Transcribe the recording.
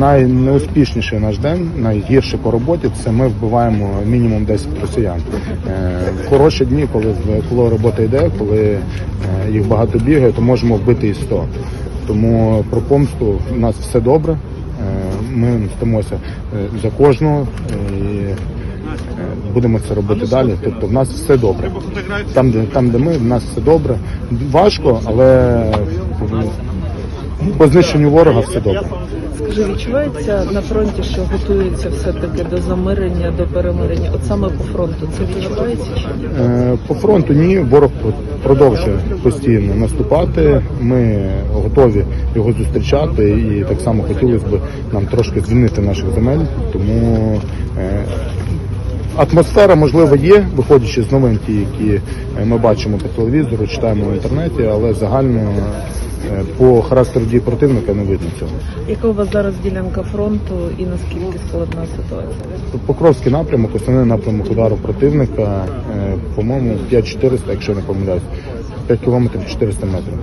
найнеуспішніший наш день, найгірше по роботі, це ми вбиваємо мінімум 10 росіян. Е, хороші дні, коли, коли робота йде, коли е, їх багато бігає, то можемо вбити і 100. Тому про помсту в нас все добре. Е, Ми мстимося за кожного і будемо це робити далі. Тобто в нас все добре. Там, де там, де ми, в нас все добре. Важко, але по знищенню ворога все добре. Скажи, відчувається на фронті, що готується все-таки до замирення, до перемирення? От саме по фронту це відчувається чи? Е, По фронту ні, ворог продовжує постійно наступати. Ми готові його зустрічати, і так само хотілося б нам трошки звільнити наших земель. Тому е, атмосфера, можливо, є, виходячи з новин, ті, які е, ми бачимо по телевізору, читаємо в інтернеті, але загально е, по характеру дій противника не видно цього. Яка у вас зараз ділянка фронту і наскільки складна ситуація? Покровський напрямок, основний напрямок удару противника, е, по-моєму, 5400, якщо не помиляюсь, 5 кілометрів 400 метрів.